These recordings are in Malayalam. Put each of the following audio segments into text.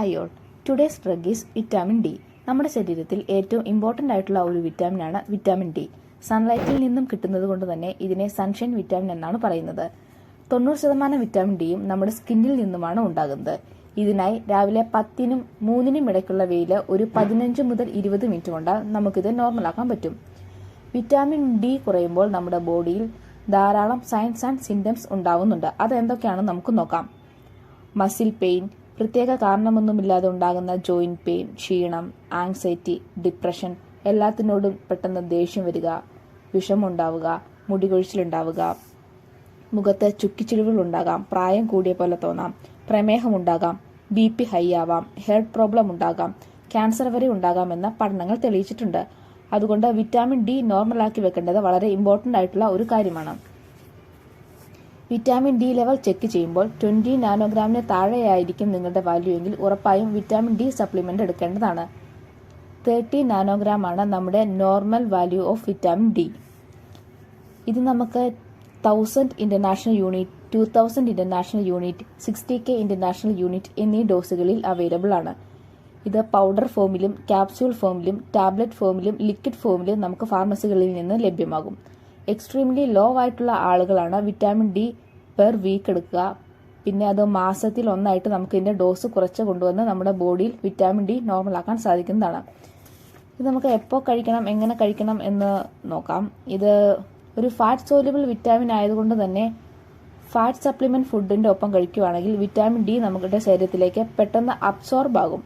Hi all today's drug is vitamin D നമ്മുടെ ശരീരത്തിൽ ഏറ്റവും ഇമ്പോർട്ടന്റ് ആയിട്ടുള്ള ഒരു വിറ്റാമിൻ ആണ് വിറ്റാമിൻ ഡി സൺലൈറ്റിൽ നിന്നും കിട്ടുന്നത് കൊണ്ട് തന്നെ ഇതിനെ സൺഷൈൻ വിറ്റാമിൻ എന്നാണ് പറയുന്നത്. തൊണ്ണൂറ് ശതമാനം വിറ്റാമിൻ ഡിയും നമ്മുടെ സ്കിന്നിൽ നിന്നുമാണ് ഉണ്ടാകുന്നത്. ഇതിനായി രാവിലെ പത്തിനും മൂന്നിനും ഇടയ്ക്കുള്ള വെയിൽ ഒരു പതിനഞ്ച് മുതൽ ഇരുപത് മിനിറ്റ് കൊണ്ടാൽ നമുക്കിത് നോർമലാക്കാൻ പറ്റും. വിറ്റാമിൻ ഡി കുറയുമ്പോൾ നമ്മുടെ ബോഡിയിൽ ധാരാളം സൈൻസ് ആൻഡ് സിംറ്റംസ് ഉണ്ടാവുന്നുണ്ട്. അതെന്തൊക്കെയാണെന്ന് നമുക്ക് നോക്കാം. മസിൽ പെയിൻ പ്രത്യേക കാരണമൊന്നുമില്ലാതെ ഉണ്ടാകുന്ന ജോയിന്റ് പെയിൻ ക്ഷീണം ആങ്സൈറ്റി ഡിപ്രഷൻ എല്ലാത്തിനോടും പെട്ടെന്ന് ദേഷ്യം വരിക വിഷമുണ്ടാവുക മുടികൊഴിച്ചിലുണ്ടാവുക മുഖത്ത് ചുക്കിച്ചിടിവുകൾ ഉണ്ടാകാം പ്രായം കൂടിയ പോലെ തോന്നാം പ്രമേഹമുണ്ടാകാം ബി പി ഹൈ ആവാം ഹെയർ പ്രോബ്ലം ഉണ്ടാകാം ക്യാൻസർ വരെ ഉണ്ടാകാമെന്ന പഠനങ്ങൾ തെളിയിച്ചിട്ടുണ്ട്. അതുകൊണ്ട് വിറ്റാമിൻ ഡി നോർമലാക്കി വെക്കേണ്ടത് വളരെ ഇമ്പോർട്ടന്റ് ആയിട്ടുള്ള ഒരു കാര്യമാണ്. വിറ്റാമിൻ ഡി ലെവൽ ചെക്ക് ചെയ്യുമ്പോൾ ട്വന്റി നാനോഗ്രാമിന് താഴെയായിരിക്കും നിങ്ങളുടെ വാല്യൂ എങ്കിൽ ഉറപ്പായും വിറ്റാമിൻ ഡി സപ്ലിമെന്റ് എടുക്കേണ്ടതാണ്. തേർട്ടി നാനോഗ്രാം ആണ് നമ്മുടെ normal value of vitamin D. ഇത് നമുക്ക് thousand international unit two thousand international unit sixty K international unit എന്നീ ഡോസുകളിൽ അവൈലബിൾ ആണ്. ഇത് പൗഡർ ഫോമിലും ക്യാപ്സ്യൂൾ ഫോമിലും ടാബ്ലറ്റ് ഫോമിലും ലിക്വിഡ് ഫോമിലും നമുക്ക് ഫാർമസികളിൽ നിന്ന് ലഭ്യമാകും. എക്സ്ട്രീംലി ലോ ആയിട്ടുള്ള ആളുകളാണ് വിറ്റാമിൻ ഡി പെർ വീക്ക് എടുക്കുക. പിന്നെ അത് മാസത്തിൽ ഒന്നായിട്ട് നമുക്ക് ഇതിന്റെ ഡോസ് കുറച്ച് കൊണ്ടുവന്ന് നമ്മുടെ ബോഡിയിൽ വിറ്റാമിൻ ഡി നോർമലാക്കാൻ സാധിക്കുന്നതാണ്. ഇത് നമുക്ക് എപ്പോൾ കഴിക്കണം എങ്ങനെ കഴിക്കണം എന്ന് നോക്കാം. ഇത് ഒരു ഫാറ്റ് സോലുബിൾ വിറ്റാമിൻ ആയതുകൊണ്ട് തന്നെ ഫാറ്റ് സപ്ലിമെന്റ് ഫുഡിന്റെ ഒപ്പം കഴിക്കുകയാണെങ്കിൽ വിറ്റാമിൻ ഡി നമ്മുടെ ശരീരത്തിലേക്ക് പെട്ടെന്ന് അബ്സോർബ് ആകും.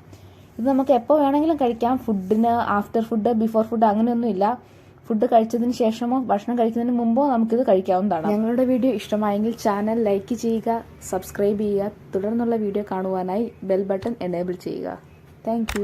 ഇത് നമുക്ക് എപ്പോൾ വേണമെങ്കിലും കഴിക്കാം. ഫുഡിന് ആഫ്റ്റർ ഫുഡ് ബിഫോർ ഫുഡ് അങ്ങനെയൊന്നുമില്ല. ഫുഡ് കഴിച്ചതിന് ശേഷമോ ഭക്ഷണം കഴിക്കുന്നതിന് മുമ്പോ നമുക്കിത് കഴിക്കാവുന്നതാണ്. ഞങ്ങളുടെ വീഡിയോ ഇഷ്ടമായെങ്കിൽ ചാനൽ ലൈക്ക് ചെയ്യുക സബ്സ്ക്രൈബ് ചെയ്യുക തുടർന്നുള്ള വീഡിയോ കാണുവാനായി ബെൽ ബട്ടൺ എനേബിൾ ചെയ്യുക. താങ്ക്